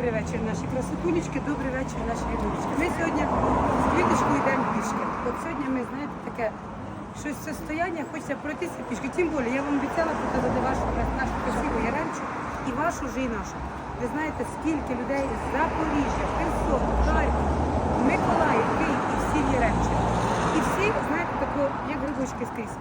Добрий вечір, наші красотулечки, добрий вечір, наші любочки. Ми сьогодні з квіточкою йдемо пішки. От сьогодні ми, знаєте, таке щось состояння, хочеться пройтися пішки. Тим більше, я вам обіцяла показати вашу нашу красиву Яремчу і вашу вже і нашу. Ви знаєте, скільки людей з Запоріжжя, Херсон, Харків, Миколаїв, Київ і всі Яремчі. І всі, знаєте, тако, як грибочки скрізь.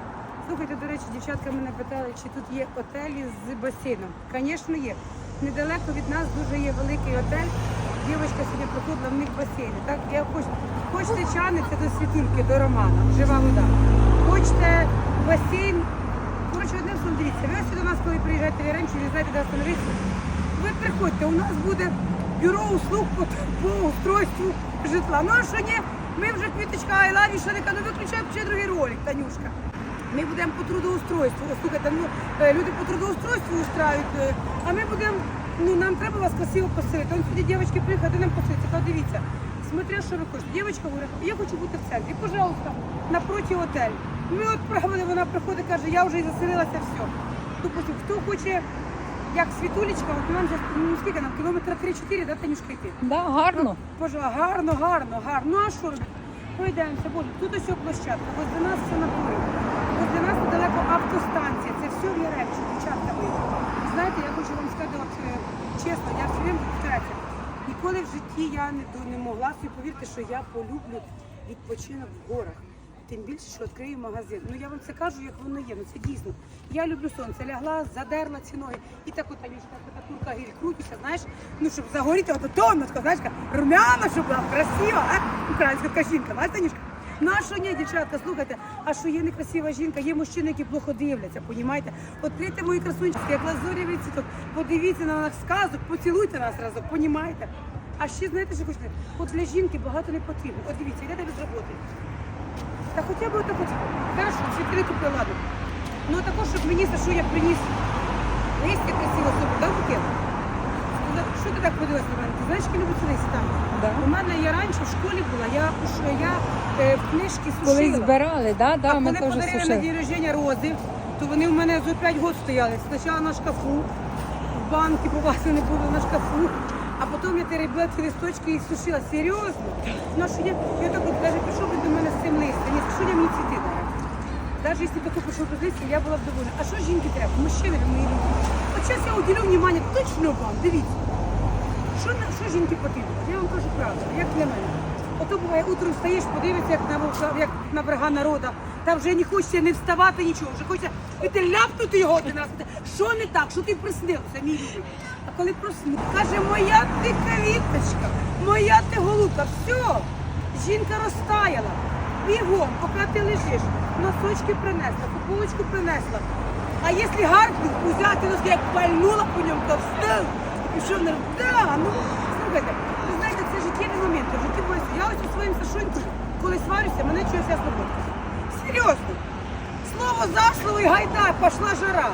Слухайте, до речі, дівчатка мене питали, чи тут є отелі з басейном. Звісно, є. Недалеко від нас дуже є великий отель. Дівчинка сьогодні проходила в них басейн. Так, я хоч, хочете чани, це до світульки, до Романа, жива вода. Хочете басейн. Коротше, одним словом, дивіться, ви ось до нас, коли приїжджаєте в Яремчу, ви знаєте, де остановитися. Ви приходьте, у нас буде бюро услуг по, по устройству житла. Ну а що ні, ми вже квіточка Айлаві, що не ну виключаємо ще другий ролик, Танюшка. Ми будемо по трудоустройству. Слухайте, ну е, люди по трудоустройству устрають, е, а ми будемо, ну нам треба вас красиво поселити. Он сюди дівчатки приїхали, нам поселиться. Кажуть, дивіться, смотря, що ви хочете. Дівчинка говорить, я хочу бути в центрі. Пожалуйста, напроти отель. Ми от правили, вона приходить, каже, я вже і заселилася, все. Допустим, хто хоче, як світулечка, от нам зараз, ну скільки нам, кілометра 3-4, да, Танюшка, йти? Да, гарно. Боже, гарно, гарно, гарно. Ну а що робити? Пройдемося, боже, тут ось площадка, ось до нас все наплив. До нас недалеко автостанція, це все в Яремчі, дівчатка мої. Знаєте, я хочу вам сказати, е, чесно, я все время повторяюся, ніколи в житті я не, не могла собі повірити, що я полюблю відпочинок в горах. Тим більше, що відкрию магазин. Ну я вам це кажу, як воно є. Ну це дійсно. Я люблю сонце, лягла, задерла ці ноги. І так от Танюшка, така курка гірь крутиться, знаєш, ну щоб загоріти, от тонночка, знаєш, румяна, щоб була красива, а? Українська така жінка, знаєш, Танюшка? Ну а що ні, дівчатка, слухайте, а що є некрасива жінка, є мужчини, які плохо дивляться, понімаєте? Відкрийте мої красунчики, як лазурєвий цвіток, подивіться на нас сказок, поцілуйте нас разом, понімаєте? А ще знаєте, що хочете? От для жінки багато не потрібно. От дивіться, йдете без роботи. Та хоча б отак от, хорошо, цвіти купила, ладно. Ну також, щоб мені за що я приніс листя красиво собі, дав букет. Що ти так подивилась на мене? Знаєш, які люблю листя? Да. У мене я раніше в школі була, я, я е, в книжки сушила. Коли збирали, да, да, а ми коли подарили на день рождення рози, то вони в мене за 5 років стояли. Спочатку на шкафу, в банки по вас вони були на шкафу, а потім я теребила ці листочки і сушила. Серйозно? Ну, що я, я так от, навіть пішов би до мене з цим листям, я що я мені цвіти дає. Навіть якщо таку пішов без листя, я була б довольна. А що жінки треба? Мужчини мої люди. От зараз я уділю внимання точно вам, дивіться. Що, що жінки потрібно? Я вам кажу правду, як для мене. Ото буває, утром встаєш, подивишся, як на вовка- як на врага народа. Там вже не хочеться не вставати нічого, вже хочеться піти ляпнути його один раз. Що не так? Що ти приснився, мій любий? А коли проснув, каже, моя ти квіточка, моя ти голубка, все, жінка розтаяла. Бігом, поки ти лежиш, носочки принесла, футболочку принесла. А якщо гаркнув, носки, як пальнула по ньому, то встав і на да, ну слухайте, ви знаєте, це життєві моменти, в. Я ось у своїм Сашунькою, коли сварюся, мене чогось я слободка. Серйозно. Слово за слово і гайда, пішла жара.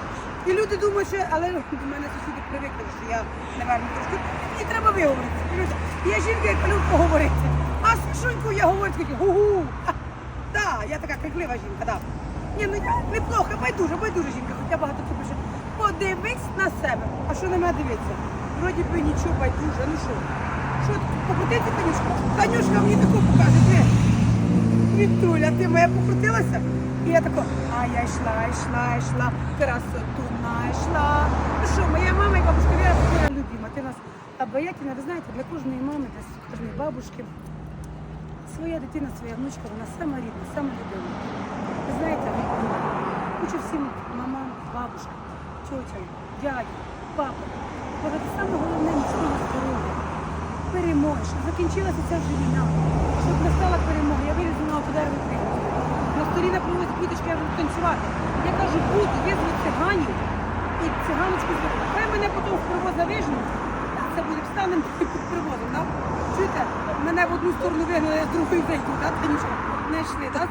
І люди думають, що але до мене сусіди привикли, що я, напевно, трошки. Мені треба виговоритися. Я жінка, яка любить поговорити. А з Сашунькою я говорю гу-гу. Так, я така криклива жінка, так. Ні, ну я неплохо, байдуже, байдуже жінка, хоча багато хто пише. Подивись на себе. А що на мене дивиться? Вроді би нічого байдуже, ну що? Що, покрутиться Танюшка? Танюшка мені таку покаже, де? Вітуля, ти моя покрутилася? І я тако, а я йшла, йшла, йшла, красоту знайшла. Ну що, моя мама і бабушка Віра моя любима. Ти нас обаятельна, ви знаєте, для кожної мами, для кожної бабушки своя дитина, своя внучка, вона сама рідна, сама любима. Ви знаєте, хочу всім мамам, бабушкам, тьотям, дядям, папам. Бажати саме головне міцного здоров'я, перемоги, щоб закінчилася ця вже війна, щоб настала перемога. Я вилізу на подарунок прийду. На столі на проводі квіточки я буду танцювати. Я кажу, буду, визву циганів і циганочку зроблю. Хай мене потім в привоз завижнуть, це буде встанемо під привозом, так? Чуєте, мене в одну сторону вигнали, а з другої зайду, так, Танюшка? Не йшли, так.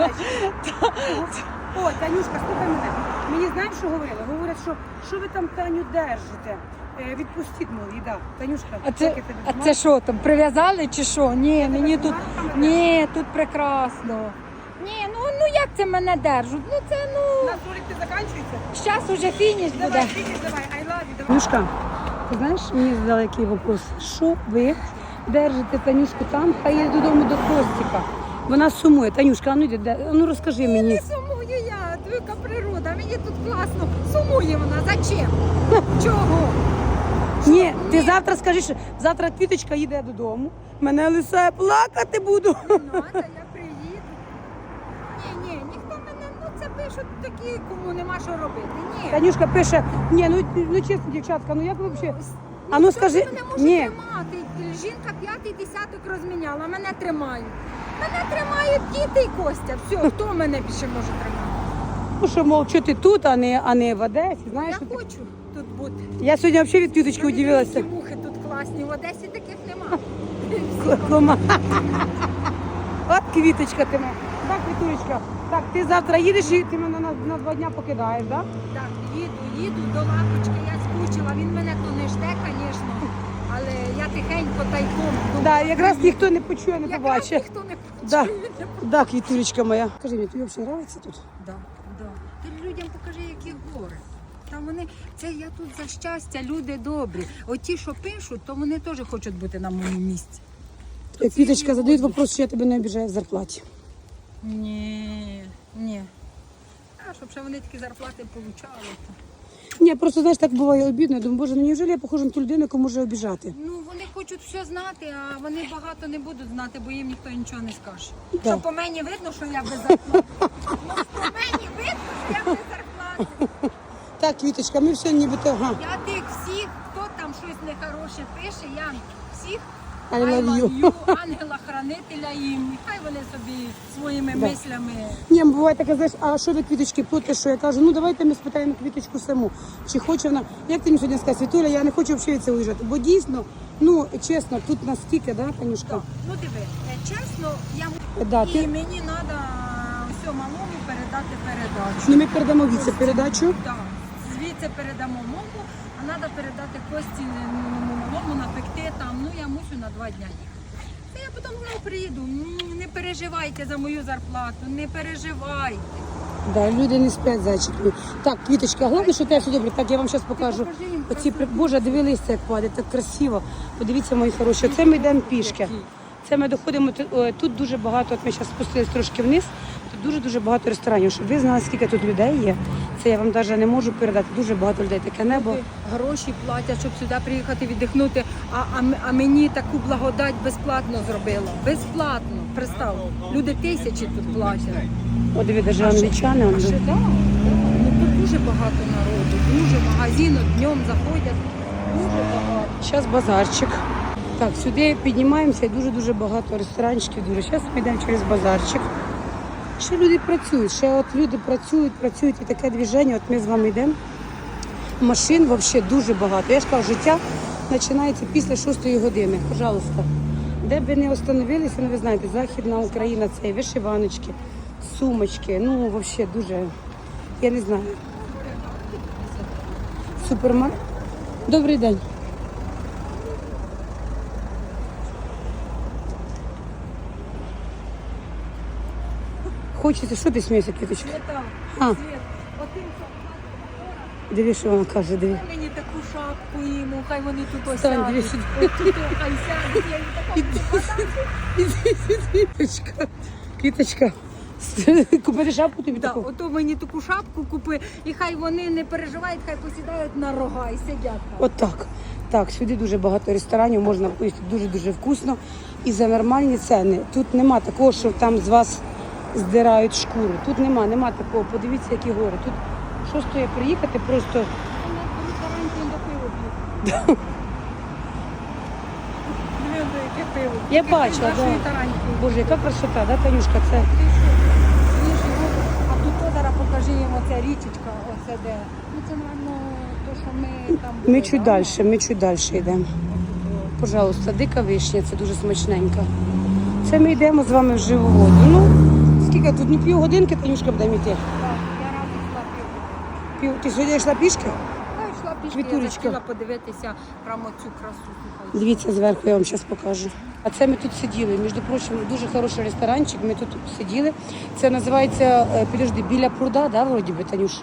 О, Танюшка, слухай мене. Мені знаєш, що говорили? Говорять, що що ви там Таню держите? Е, відпустіть, мов, їда. Танюшка, А це, поки тебе а це що там, прив'язали чи що? Ні, мені тут, ні, тут прекрасно. Ні, ну, ну як це мене держуть? Ну це ну, На столик ти закінчується? зараз уже фініш буде. Давай, фініш, давай, I love you, давай. Танюшка, Ти знаєш, мені задали який вопрос. Що ви держите Танюшку там, хай їде додому до Костіка. Вона сумує. Танюшка, а ну йди, де- ну розкажи мені. Не сумую я, твика природа, мені тут класно. Сумує вона, зачем? Чого? Ні, ти завтра скажи, що завтра квіточка їде додому. Мене лисе плакати буду. Надо, я приїду. Ні, ні, ніхто мене, ну це пишуть такі, кому нема що робити. Ні. Танюшка пише, ні, ну, ну чесно, дівчатка, ну як ви взагалі? А ну Ніхто скажи, мене може ні. тримати. Жінка п'ятий десяток розміняла, мене тримають. Мене тримають діти і Костя. Все, хто мене більше може тримати? Ну що, мов, що ти тут, а не, а не в Одесі. Знаєш, Я що ти- хочу тут бути. я сьогодні взагалі від квіточки Які удивилася. мухи тут класні, в Одесі таких нема. Клома. От квіточка ти моя. Так, квітулечка. Так, ти завтра їдеш і ти мене на, на два дня покидаєш, так? Да? Так, їду, їду до лапочки, я скучила. Він мене то не жде, звісно. Але я тихенько тайком. думаю, Да, якраз ніхто не почує, не якраз побачить. ніхто не Да. почує. Да, квітулечка моя. Скажи мені, тобі взагалі подобається тут? Да, да. Ти людям покажи, які вони, це я тут за щастя, люди добрі. От ті, що пишуть, то вони теж хочуть бути на моєму місці. Як Квіточка задають вопрос, що я тебе не обіжаю в зарплаті. Ні, ні. А щоб ще вони такі зарплати получали. Ні, просто знаєш, так буває обідно. Я думаю, боже, ну неужели я похожа на ту людину, яку може обіжати? Ну вони хочуть все знати, а вони багато не будуть знати, бо їм ніхто нічого не скаже. Да. Що по мені видно, що я без зарплати. Ну, по мені видно, що я без зарплати. Так, Квіточка, ми все нібито. Ага. Я тих всіх, хто там щось нехороше пише, я всіх I love you. ангела-хранителя їм. Хай вони собі своїми Да. мислями. Ні, буває таке, знаєш, а що ви квіточки плутаєш, що я кажу, ну давайте ми спитаємо квіточку саму. Чи хоче вона, як ти мені сьогодні сказала, Світуля, я не хочу взагалі це уїжджати. Бо дійсно, ну чесно, тут настільки, да, Танюшка? Ну диви, е, чесно, я Да, і ти- мені треба все малому передати передачу. Ну ми передамо від це передачу. Так, звідси передамо мову, а треба передати кості ну, малому напекти там. Ну я мусю на два дня їхати. Та я потім знову приїду. Не переживайте за мою зарплату, не переживайте. Да, люди не сплять зайчиками. Так, квіточка, головне, що те все добре. Так, я вам зараз покажу. покажи їм Оці при- Боже, диви листя, як падає, так красиво. Подивіться, мої хороші. Оце ми йдемо пішки. Це ми доходимо тут- о, тут дуже багато. От ми зараз спустились трошки вниз. Тут дуже дуже багато ресторанів. Щоб ви знали, скільки тут людей є. Це я вам навіть не можу передати. Дуже багато людей. Таке небо. Гроші платять, щоб сюди приїхати віддихнути, а, а, а мені таку благодать безплатно зробила. Безплатно. Представ, люди тисячі тут платять. О, диви, навіть англічани. он, А ще да. Ну, тут дуже багато народу, дуже магазини днем заходять. Дуже багато. Зараз базарчик. Так, сюди піднімаємося і дуже-дуже багато ресторанчиків. Дуже. Зараз ми йдемо через базарчик. Ще люди працюють, ще от люди працюють, працюють і таке движення. От ми з вами йдемо. Машин взагалі дуже багато. Я ж кажу, життя починається після 6 години. Пожалуйста. Де б ви не остановилися, ну ви знаєте, Західна Україна це вишиваночки, сумочки. Ну, взагалі дуже, я не знаю. Супермаркет. Добрий день. Хочеться, що ти смієшся, квіточка? А. Отим що вона каже, диви. що мені таку шапку йому, хай вони тут Стань, осядуть. диви сюди. От тут хай сядуть, я їм така Квіточка, квіточка. Купити шапку тобі Да, таку? ото мені таку шапку купи, і хай вони не переживають, хай посідають на рога і сидять. там. От так. Так, сюди дуже багато ресторанів, можна поїсти дуже-дуже вкусно і за нормальні ціни. Тут нема такого, що там з вас здирають шкуру. Тут нема, нема такого. Подивіться, які гори. Тут що стоїть приїхати, просто. Я бачила, да. Боже, яка красота, да, Танюшка? Це А тут зараз покажи йому ця річечка, оце де. Ну це, напевно, то, що ми там ми чуть далі, ми чуть далі йдемо. Пожалуйста, дика вишня, це дуже смачненька. Це ми йдемо з вами в живу воду. Ну, скільки тут? Ну, півгодинки, Танюшка буде йти. Так, я рада йшла пиво. Пів... Ти сьогодні йшла пішки? Я йшла пішки, я Вітулечка. захотіла подивитися прямо цю красу. слухай. Дивіться зверху, я вам зараз покажу. А це ми тут сиділи. Між прочим, дуже хороший ресторанчик. Ми тут сиділи. Це називається, е, підожди, біля пруда, да, вроді би, Танюш?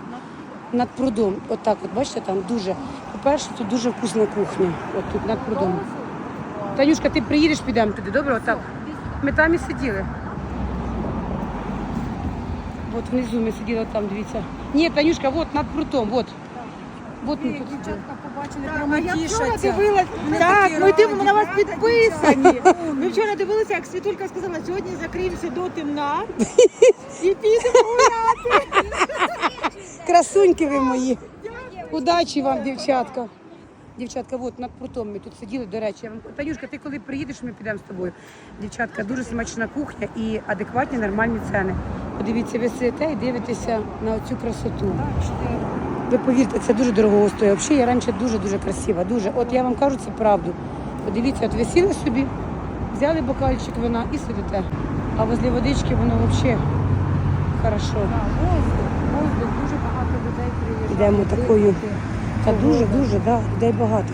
над прудом. Отак, от бачите, там дуже. По-перше, тут дуже вкусна кухня. От тут над прудом. Танюшка, ти приїдеш, підемо туди, добре? Отак. Ми там і сиділи. От внизу ми сиділи там, дивіться. Ні, Танюшка, от над прутом, от. От ми тут сиділи. Дівчатка побачили, Так, прямо тішаться. дивилась. Так, ми дивимо, на вас підписані. Ми вчора дивилися, як Світулька сказала, сьогодні закриємося до темна і підемо гуляти. Красуньки ви мої. Удачі вам, дівчатка. Дівчатка, от над прутом ми тут сиділи, до речі. Я вам... Танюшка, ти коли приїдеш, ми підемо з тобою. Дівчатка, дуже смачна кухня і адекватні нормальні ціни. Подивіться, ви сидите і дивитеся на цю красоту. Ви повірте, це дуже дорого стоїть. Взагалі, я раніше дуже-дуже красива. Дуже. От я вам кажу це правду. Подивіться, от ви сіли собі, взяли бокальчик вина і сидите. А возле водички воно взагалі хорошо. Воздух, воздух, дуже багато людей приїжджає. Йдемо такою. Та дуже, дуже, да, людей багато.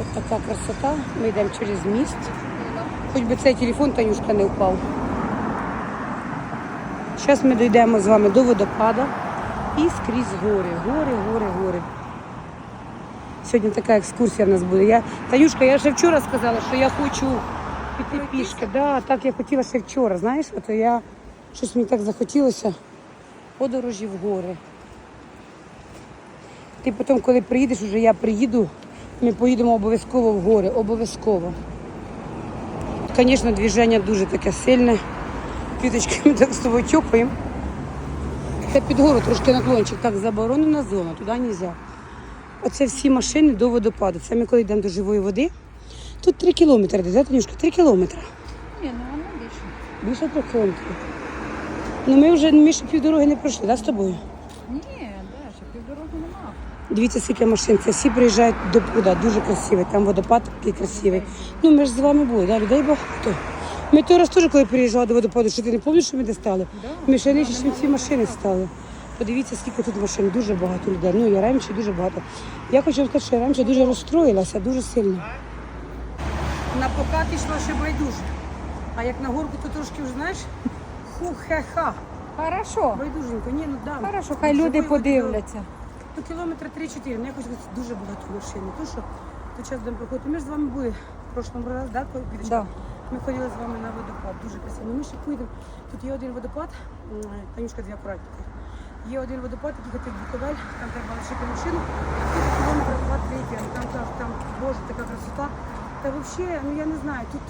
От така красота. Ми йдемо через міст. Хоч би цей телефон Танюшка не впав. Зараз ми дійдемо з вами до водопада і скрізь гори, гори, гори, гори. Сьогодні така екскурсія в нас буде. Я, Танюшка, я ще вчора сказала, що я хочу піти пішки. Да, так я хотіла ще вчора, знаєш, от я щось мені так захотілося. Подорожі в гори. Ти потім, коли приїдеш, вже я приїду, ми поїдемо обов'язково в гори, обов'язково. Звісно, движення дуже таке сильне. Квіточки ми так з тобою тьопаємо. Це під гору трошки наклончик. Так, заборонена зона, туди не можна. Оце всі машини до водопаду. Це ми коли йдемо до живої води. Тут три кілометри, де, Танюшка? Три кілометри. Ні, ну воно більше. Більше трьох кілометрів. Ну ми вже ще півдороги не пройшли, да, з тобою? Ні, де, ще півдороги нема. Дивіться, скільки машин. Це всі приїжджають до пруда, дуже красивий. Там водопад такий красивий. Ну ми ж з вами були, да? людей багато. Ми той раз теж, коли приїжджали до водопаду, що ти не пам'ятаєш, що ми де стали? Ми ще нижче, ніж ці машини стали. Подивіться, скільки тут машин, дуже багато людей. Ну, я раніше дуже багато. Я хочу сказати, що я раніше дуже розстроїлася, дуже сильно. На покат йшла ще байдуже. А як на горку, то трошки вже знаєш, ху-хе-ха. Хорошо. Байдуженько, ні, ну да. Хорошо, хай люди подивляться. Ну, кілометри 3-4, ну якось дуже багато машин. Не то, що то час будемо проходити. Ми ж з вами були в прошлому разі, да, Да. Ми ходили з вами на водопад, дуже красиво. Ми ще поїдемо. Тут є один водопад, Танюшка дві акуратненько. Є один водопад, який хотів Буковель, там треба лишити машину. Тут кілометр два-три, там, там, там, боже, така красота. Та взагалі, ну я не знаю, тут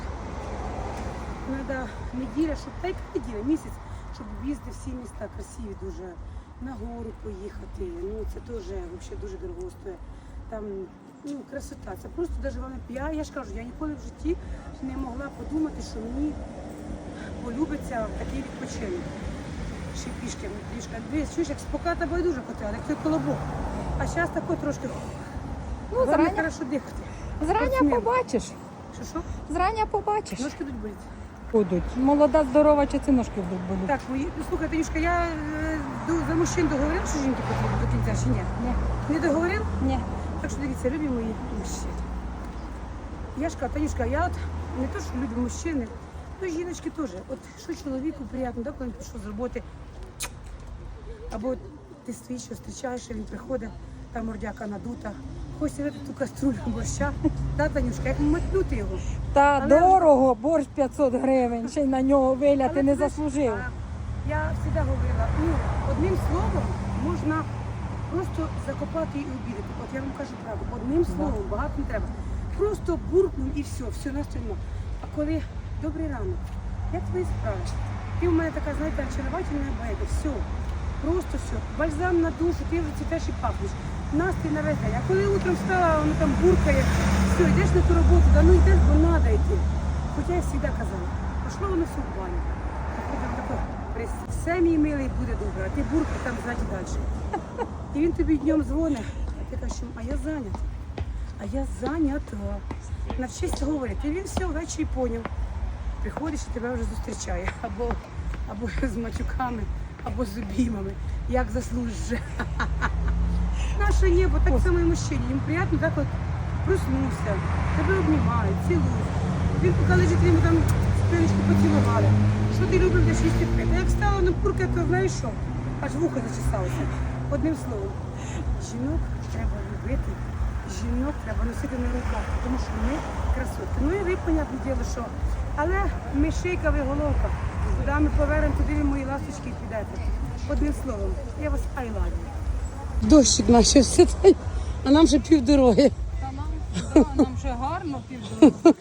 треба неділя, щоб та яка неділя, місяць, щоб об'їздити всі міста красиві дуже. На гору поїхати. Ну це теж взагалі дуже дорого стоїть. Там ну, красота. Це просто навіть вам я, я ж кажу, я ніколи в житті не могла подумати, що мені полюбиться такий відпочинок. Ще пішки, ну, трішки. Дивись, чуєш, як споката байдуже котела, як той колобок. А зараз тако трошки Ну, вам зрання, хорошо дихати. зрання побачиш. Що що? Зрання побачиш. Ножки будуть боліти. Будуть. Молода, здорова, чи ці ножки будуть боліти? Так, мої, ну, слухай, Танюшка, я е, за мужчин договорив, що жінки потрібні до кінця чи ні? Ні. Не договорив? Ні. Так що дивіться, любі мої мужчини. Я ж кажу, Танюшка, я от не то, що люблю мужчини, ну жіночки теж. От що чоловіку приємно, да, коли він пішов з роботи, або ти стоїш, що зустрічаєш, він приходить, там мордяка надута, хоче випити ту каструлю борща. Да, Танюшка, як метнути його. Та Але- дорого, борщ 500 гривень, ще й на нього виляти не заслужив. Я завжди говорила, ну, одним словом можна просто закопати і обідати. От я вам кажу правду, одним словом, багато не треба. Просто буркнув і все, все настільно. А коли добрий ранок, як твої справи? Ти у мене така, знаєте, очаровательна байка, все. Просто все. Бальзам на душу, ти вже цвітеш і пахнеш. Настрій на весь день. А коли утром встала, воно там буркає, все, йдеш на ту роботу, да ну йдеш, бо треба йти. Хоча я завжди казала, пішло воно все в баню. «Прис- все мій милий буде добре, а ти бурка там ззаді далі. І він тобі днем дзвонить, а ти кажеш, а я зайнята. А я зайнята. Навчися говорити. І він все ввечері поняв. Приходиш і тебе вже зустрічає. Або, або з матюками, або з обіймами. Як заслужиш. Наше небо так само і мужчині. Їм приємно так от проснувся, тебе обнімають, цілують. Він поки лежить, йому там спиночку поцілували. Що ти любив для шісті пити? Як стало на курка, то знаєш що? Аж вухо зачесалося. Одним словом. Жінок треба любити, жінок треба носити на руках, тому що ми красотки. Ну і ви, понятне діло, що. Але ми шийка, ви головка. Куди ми повернемо, туди ви мої ласточки підете. Одним словом, я вас you. Дощик почався, а нам вже півдороги. Та нам, да, нам ще гарно півдороги.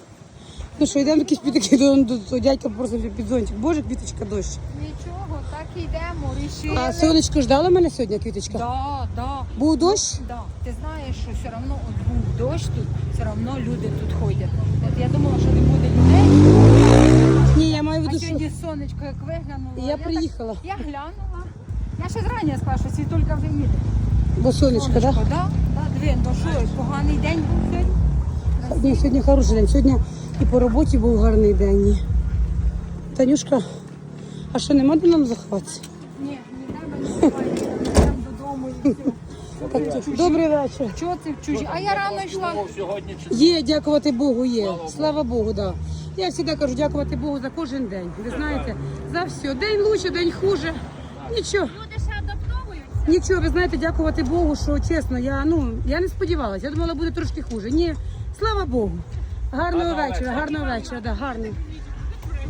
Ну що, йдемо якісь під такий до, до дядька просто під зонтик. Боже, квіточка дощ. Нічого, так і йдемо, рішили. А сонечко ждала мене сьогодні, квіточка? Да, да. Був дощ? Да. Ти знаєш, що все одно от був дощ тут, все одно люди тут ходять. От я думала, що не буде людей, Ні, я маю в а виду, що сьогодні сонечко як виглянуло. я так- приїхала. я глянула. Я ще зрання спала, що світулька вже їде. Бо сонечко, так? Да? Да? Да, ну що, поганий день був сьогодні? Ні, сьогодні хороший день. Сьогодні і по роботі був гарний день. Танюшка, а що нема де нам заховатися? Ні, не буваємо, додому і все. Добрий вечір. Чого це в чужі? А я рано йшла. Є, дякувати Богу, є. Слава Богу, да. Я завжди кажу, дякувати Богу за кожен день. Ви знаєте, за все. День лучше, день хуже. Нічого. Люди ще адаптовуються. Нічого, ви знаєте, дякувати Богу, що чесно, я ну я не сподівалася. Я думала, буде трошки хуже. Ні, слава Богу. Гарного вечора, гарного вечора, да, гарний.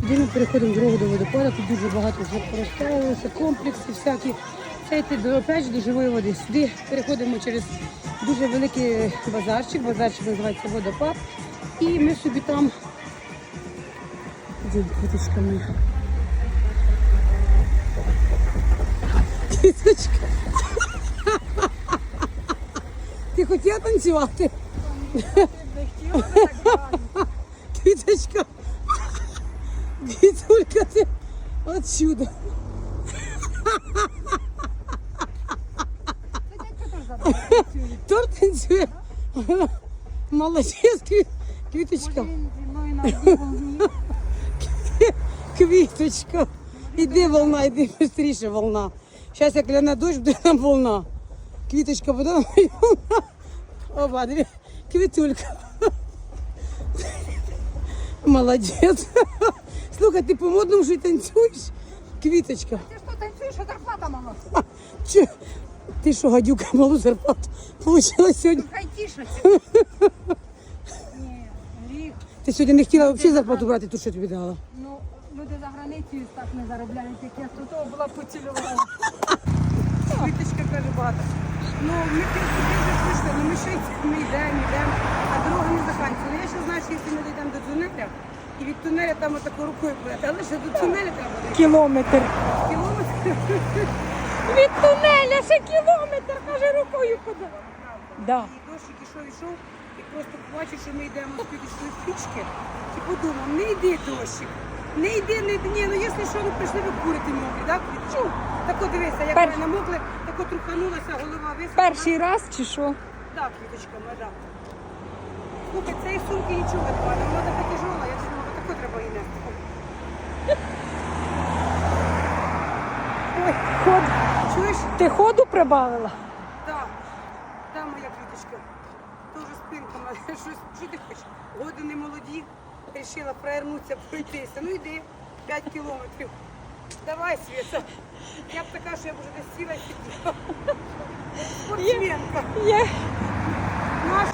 Ми переходимо дорогу до водопаду, тут дуже багато порозставилося, комплекси всякі. Це йти до опять до живої води. Сюди переходимо через дуже великий базарчик. Базарчик називається водопад. І ми собі там. Де квіточка? Квіточка. Ти хотіла танцювати? Квіточка. Квітулька, ти от чудо. Торт танцює. Молодець, кві- квіточка. Він зі мною на дівом Квіточка. Іди волна, іди швидше волна. Зараз як ляне дощ, буде нам волна. Квіточка буде нам волна. Оба, дві. Квітулька. Молодець. Слухай, ти по модному вже танцюєш? Квіточка. Ти що танцюєш, а зарплата мала? Чи... Ти що, гадюка, малу зарплату получила сьогодні? Хай. Ні, гріх. Ти сьогодні не хотіла взагалі зарплату брати, ту, що тобі дала. Ну, люди за границею так не заробляють, як я тут була поцілювала. Квіточка каже багато. Ну, ми вже прийшли, ну ми ще й- ми йдемо, йдемо, а дорога не закінчиться. Я ще знаю, що якщо ми дійдемо до тунеля, і від тунеля там отако рукою буде, але ще до тунеля треба дійти. Кілометр. Кілометр. Від тунеля ще кілометр, каже, рукою подала. Да. І дощик ішов, ішов, і просто побачив, що ми йдемо з квіточної пічки, і подумав, не йди дощик. Не йди, не йди, ні, ну якщо що, ну прийшли ви курити мокрі, так? Чу. Так от дивися, як Перш- ми намокли, так от труханулася, голова висохла. Перший раз чи що? Так, квіточка моя, так. Слухай, цієї сумки нічого не падає, вона така тяжола, я думала, тако треба її нести. Ой, Ход. чуєш? Ти ходу прибавила? Так, та моя квіточка. Тоже спинка мене. Щось, що ти хочеш? Годи не молоді, вирішила провернутися, пройтися. Ну йди, 5 кілометрів. Давай, Світа. Я б така, що я б вже десь сіла і сиділа. Спортсменка. Я, Наш.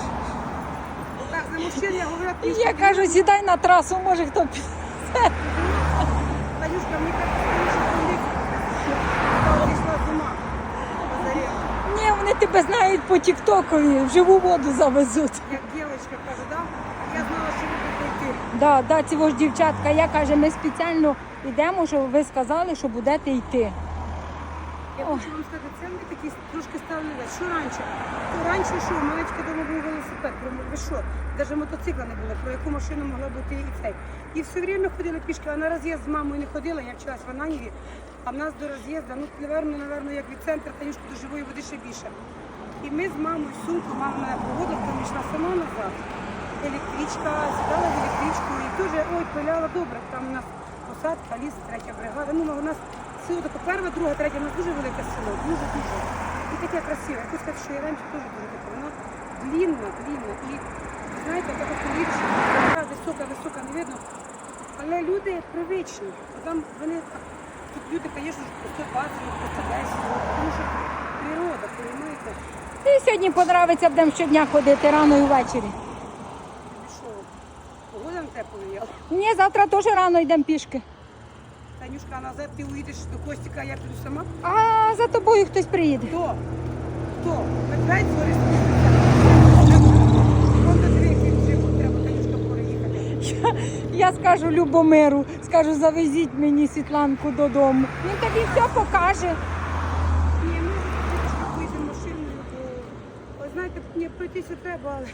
Так, за мужчин я говорила пішки. я кажу, сідай на трасу, може хто пі- Танюшка, мені так що кондиція. Пішла з ума. Позарела. Ні, вони тебе знають по тіктокові, в живу воду завезуть. Як дівчинка каже, да? Я знала, що ви. Да, да, ці ж дівчатка, я каже, ми спеціально йдемо, щоб ви сказали, що будете йти. Я хочу вам сказати, це ми такі трошки стали на Що раніше? То раніше що, Малечка дома був велосипед, про ви що? Навіть мотоцикла не було, про яку машину могла бути і цей. І все время ходила пішки, а на роз'їзд з мамою не ходила, я вчилась в Ананіві, а в нас до роз'їзду, ну, наверно, наверно, як від центру Танюшки до живої води ще більше. І ми з мамою сумку, мама мене проводила, потім йшла сама назад. Електричка, сідала в електричку і дуже ой, пиляла добре. Там у нас посадка, ліс, третя бригада. Ну, у нас село таке перша, друга, третя, у нас дуже велике село, дуже дуже. І таке красиве. Я хочу сказати, що і раніше теж дуже таке. Воно длінна, длінна. І знаєте, така поліпша, висока, висока, не видно. Але люди привичні. Там вони тут люди, звісно, по 120, по 110 тому що природа, розумієте? І сьогодні подобається, будемо щодня ходити рано і ввечері. Повіяла. Ні, завтра теж рано йдемо пішки. Танюшка, а назад ти уїдеш до Костіка, я піду сама. А за тобою хтось приїде. Хто? Хто? Танюшка переїхати. Я скажу Любомиру, скажу, завезіть мені Світланку додому. Він тобі все покаже. Ні, ми поїдемо машиною, бо, знаєте, мені пройтися треба, але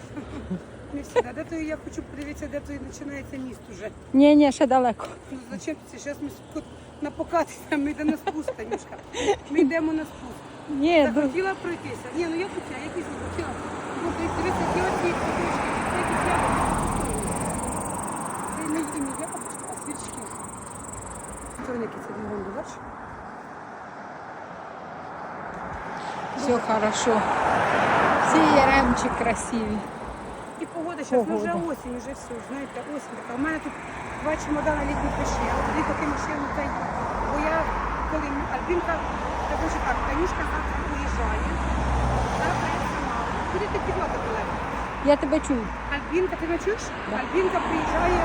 не всегда. Де то я хочу подивитися, де то і починається міст уже. Ні, ні, ще далеко. Ну зачем це? Зараз ми спу- на покатися, ми йдемо на спуск, Танюшка. Ми йдемо на спуск. Ні, ду- Захотіла пройтися. Ні, ну я хотіла, я дійсно хотіла. Ну, то дивіться, ті оці книжки, це не їм яблучка, а свічки. Чорники це двигун, бачиш? все хорошо. Всі яремчі красиві. І погода, ну, вже осінь, вже все, знаєте, осінь така. У мене тут два чемодана літніх пішли, а от дві такі машини та. Бо я, коли Альбінка, я хочу так, Танюшка завтра уїжджає, завтра я сама. Куди ти пішла так далеко? Я тебе чую. Альбінка, ти не чуєш? Да. Альбінка приїжджає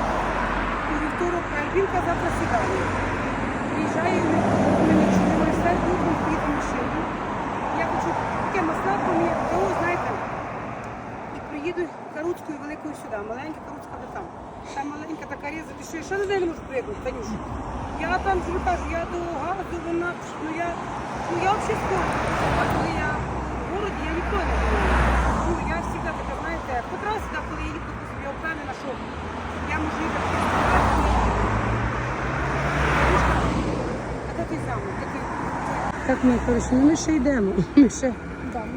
у вівторок, Альбінка завтра сідає. Приїжджає в мене сайт, ми поїдемо машину. Я хочу таке масла поміяти, того, знаєте, і приїду Каруцькою великою сюди, маленька Каруцька де там. Там маленька така різа, ти що, я ще не можу пригнути, Танюш? Я там тобі кажу, я до газу, вона, ну я, ну я взагалі скоро. Коли я в городі, я ніколи не думаю. Ну, я завжди така, знаєте, по трасі, да, коли я їду, я впевнена, що я можу їхати. Так, ми коротше, ну ми ще йдемо. Ми ще.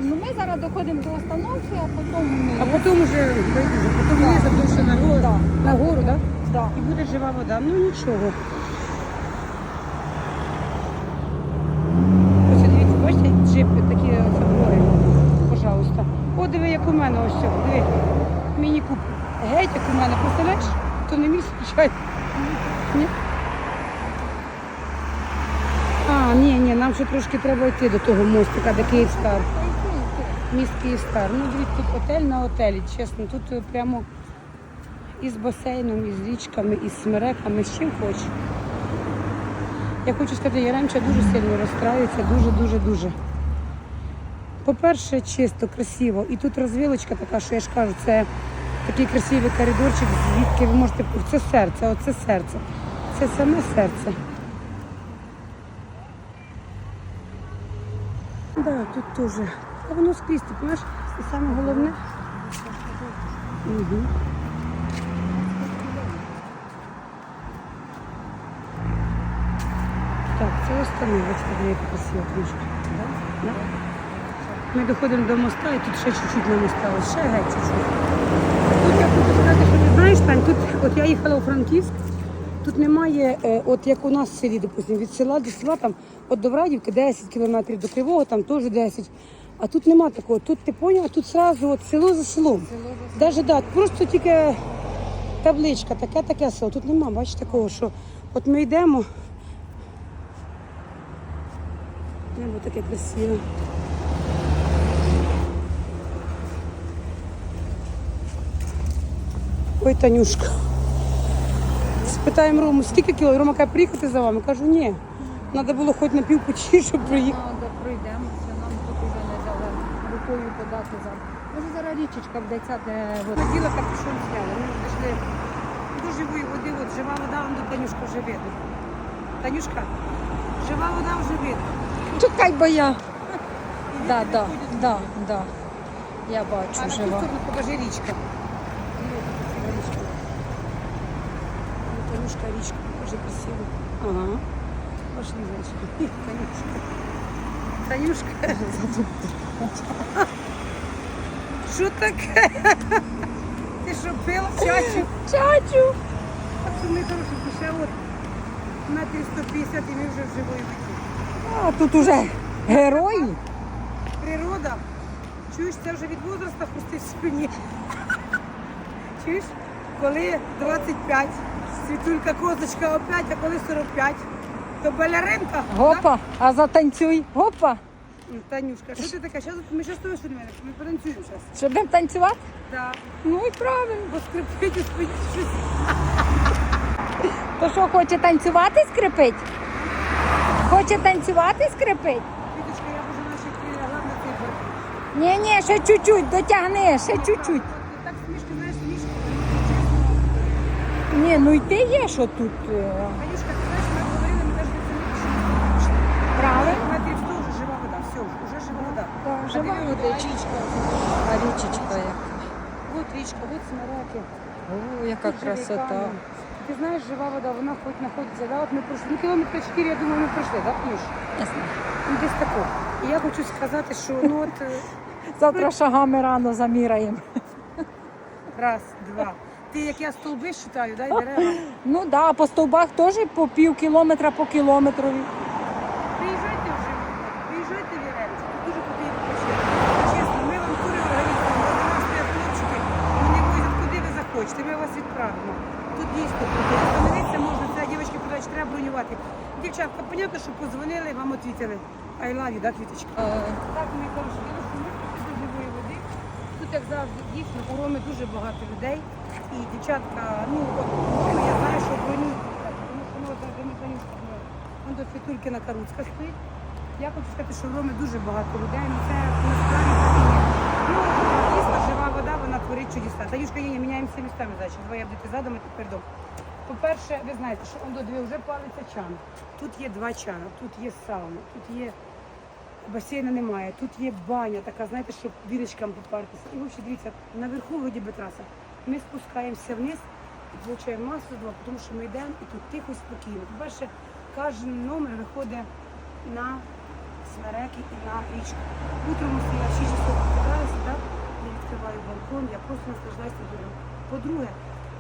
Да. Ну, ми зараз доходимо до остановки, а потім ми. А потім вже вийдемо, потім вниз, а потім ще на гору, Да. на гору, так? Да. І буде жива вода. Ну нічого. Ось дивіться, бачите, джипи такі забори. Пожалуйста. О, диви, як у мене ось цього. Диви. Міні-куп. Геть, як у мене, представляєш? То не мій случайно. Ні? А, ні, ні, нам ще трошки треба йти до того мостика, де Київстар. Міст Київстар. Ну, дивіться, тут отель на отелі, чесно. Тут е, прямо і з басейном, і з річками, і з смереками, з чим хочеш. Я хочу сказати, Яремча дуже сильно розстраюється, дуже-дуже дуже. По-перше, чисто, красиво. І тут розвілочка така, що я ж кажу, це такий красивий коридорчик, звідки ви можете. Це серце, оце серце. Це саме серце. Да, тут теж. А воно скрізь, ти розумієш? І саме головне. Так, це остановочка, яка красива книжка. Да? Ми доходимо до моста і тут ще чуть-чуть нам осталось, ще геть. Тут я хочу сказати, що ти знаєш, Тань, тут от я їхала у Франківськ, тут немає, е, от як у нас в селі, допустимо, від села до села, там, от до Врадівки 10 кілометрів, до Кривого там теж 10. А тут нема такого. Тут ти поняв, тут сразу от село за селом. Даже да, просто тільки табличка, таке таке село. Тут нема, бачиш, такого, що от ми йдемо. Небо таке красиве. Ой, Танюшка. Спитаємо Рому, скільки кіло? Рома каже, приїхати за вами. Кажу, ні. Треба було хоч на пів печі, щоб приїхати. Ну, де пройдемося, нам тут уже не дали рукою подати за. Може зараз річечка ця, де от. Наділа капюшон зняла. Ми ж дійшли до живої води, от жива вода, до Танюшка вже видно. Танюшка, жива вода вже видно. Чекай, бо я. Да, да, да, да. Я А бачу на ту жива. сторону покажи річка. Річка. Танюшка, річка, покажи красиво. Ага. Пошли, значить. Танюшка. Танюшка. Що таке? Ти що пила чачу? Чачу. Пацани хороші, ще от метрів 150 і ми вже в живої. А тут уже герої. Природа. Чуєш, це вже від возраста хрустить в спині. Чуєш? Коли 25, світулька козочка опять, а коли 45, то баляринка. Гопа, а затанцюй. Гопа. Танюшка, що ти така? Щас, ми зараз того що ми потанцюємо зараз. Щоб будемо танцювати? Да. Ну і правильно. Бо скрипить і спить щось. То що, хоче танцювати скрипить? Хоче танцювати скрипить? Віточка, я вже наші прилягла на цей борт. Ні, ні, ще чуть-чуть, дотягни, ще чуть-чуть. Так смішно, знаєш, смішно. Ні, ну й ти є, що тут. е, ти знаєш, ми говорили, ми навіть не що Правильно? метрів 100 вже жива вода, все, вже жива вода. Да, Річка. А річечка яка. От річка, от смереки. О, яка Тут красота. Ти знаєш, жива вода, вона хоч знаходиться, да? от ми пройшли, ну кілометри 4, я думаю, ми пройшли, так, Танюш? Ясно. Ну, десь тако. І я хочу сказати, що ну от е, Завтра шагами рано заміряємо. раз, два. Ти як я стовби считаю, дай дерева. Ну так, да, по стовбах теж по пів кілометра по кілометрові. Приїжджайте вже, приїжджайте в Яремчу, тут дуже потрібно почати. Чесно, ми вам тури організуємо, до нас стоять хлопчики, вони будуть захочете, ми вас відправимо. Тут дійсно круто. Остановитися можна, це дівчатки подають, треба бронювати. Дівчатка, понятно, що подзвонили, вам відповіли. I love you, да, квіточка? Так, мої хороші, я думаю, ми до живої води. Тут, як завжди, дійсно, у Роми дуже багато людей. І дівчатка, ну, от Роми, я знаю, що бронюють, тому що завжди не ну, вон до Світулькіна Каруцька стоїть. Я хочу сказати, що в Роми дуже багато людей, ну це насправді так. Ну, жива вода, вона творить чудеса. Таюшка, є, міняємося містами, значить, давай я буду задом, а тепер дом. По-перше, ви знаєте, що он до дві вже палиться чан. Тут є два чана, тут є сауна, тут є басейну немає, тут є баня, така, знаєте, щоб віночкам попартися. І взагалі, дивіться, наверху вроді би траса. Ми спускаємося вниз, получаємо масу тому що ми йдемо і тут тихо, спокійно. По-перше, кожен номер виходить на смереки і на річку. Утром я 6 часов так? Відкриваю балкон, я просто наслаждаюся дорогою. По-друге,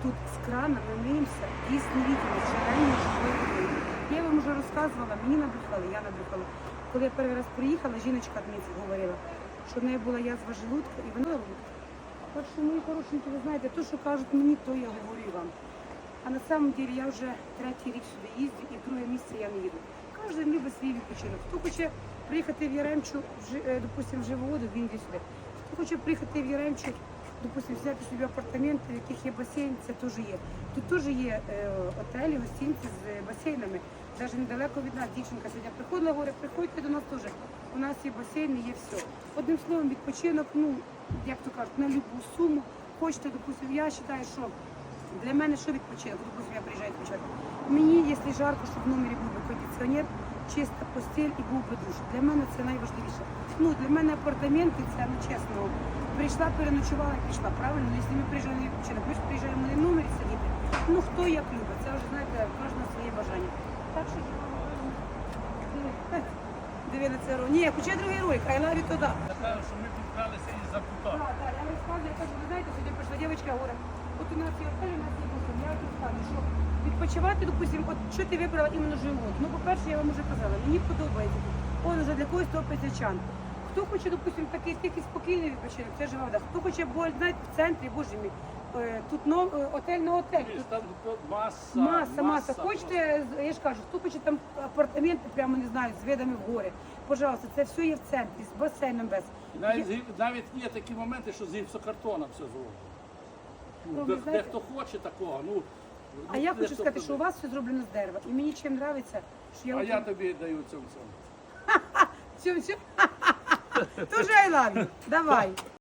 тут з крана ми миємося дійсно вікна, живельні живої. Я вам вже розказувала, мені набрехали, я набрехала. Коли я перший раз приїхала, жіночка мені говорила, що в неї була язва желудка і вона желудка. Так що, мої хорошенькі, ви знаєте, то, що кажуть мені, то я говорю вам. А на самом деле я вже третій рік сюди їздю і в друге місце я не їду. Кожен любить свій відпочинок. Хто хоче приїхати в Яремчу, в Жи- е, в Живоводу, він йде сюди. Хоче приїхати в Яремчу, допустим, взяти собі апартаменти, в яких є басейн, це теж є. Тут теж є е, отелі, гостинці з басейнами. Навіть недалеко від нас дівчинка сьогодні приходила, говорить, приходьте до нас теж. У нас є басейн, є все. Одним словом, відпочинок, ну, як то кажуть, на любу суму. Хочете, допустим, я вважаю, що для мене що відпочинок? Допустим, я приїжджаю відпочинок. Мені, якщо жарко, щоб в номері був би кондиціонер, чиста постіль і був би душ. Для мене це найважливіше. Ну, для мене апартаменти це ну чесно. Прийшла, переночувала і пішла. Правильно, Ну, якщо ми приїжджаємо на відпочинок, ми ж приїжджаємо не в номері сидіти. Ну хто як любить, це вже знаєте, кожне своє бажання. Так що диви, диви на це ролик. Ні, хоча другий ролик, I love you to да. Кажуть, що ми підкралися із за кута. Так, так, я розказую, я кажу, ви знаєте, сьогодні прийшла дівчинка, говорить, от у нас є отель, у нас є басейн. Я тут скажу, що відпочивати, допустим, от що ти вибрала іменно живот? Ну, по-перше, я вам вже казала, мені подобається. Он уже для когось топиться чан. Хто хоче, допустим, такий тихий спокійний відпочинок, це жива вода. Хто хоче, бо, знаєте, в центрі, боже мій, е, тут но, е, отель на отель. Тут Там маса, Маса, маса. Хочете, я ж кажу, хто хоче там апартаменти, прямо не знаю, з видами в гори. Пожалуйста, це все є в центрі, з басейном без. Навіть, Є- навіть є такі моменти, що з гіпсокартона все зроблено. Ну, Ну, ви де, знаєте- дехто хоче такого, ну. А ну, я хочу дехто сказати, що у вас все зроблено з дерева. І мені чим подобається, що я А от- я тобі даю цьому цьому. Все, все. Тоже I. Давай.